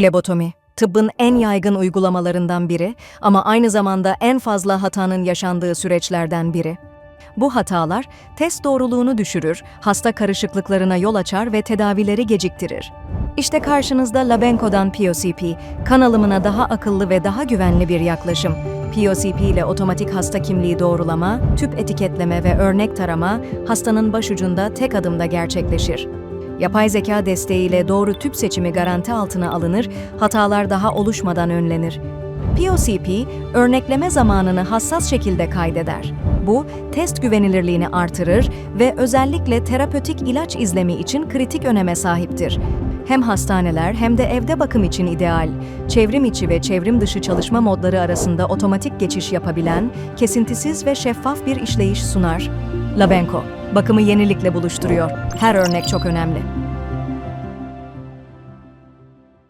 Flebotomi, tıbbın en yaygın uygulamalarından biri ama aynı zamanda en fazla hatanın yaşandığı süreçlerden biri. Bu hatalar test doğruluğunu düşürür, hasta karışıklıklarına yol açar ve tedavileri geciktirir. İşte karşınızda Labenco'dan POCP, kan alımına daha akıllı ve daha güvenli bir yaklaşım. POCP ile otomatik hasta kimliği doğrulama, tüp etiketleme ve örnek tarama hastanın başucunda tek adımda gerçekleşir. Yapay zeka desteğiyle doğru tüp seçimi garanti altına alınır, hatalar daha oluşmadan önlenir. POCP, örnekleme zamanını hassas şekilde kaydeder. Bu, test güvenilirliğini artırır ve özellikle terapötik ilaç izlemi için kritik öneme sahiptir. Hem hastaneler hem de evde bakım için ideal. Çevrim içi ve çevrim dışı çalışma modları arasında otomatik geçiş yapabilen, kesintisiz ve şeffaf bir işleyiş sunar. Labenko, bakımı yenilikle buluşturuyor. Her örnek çok önemli.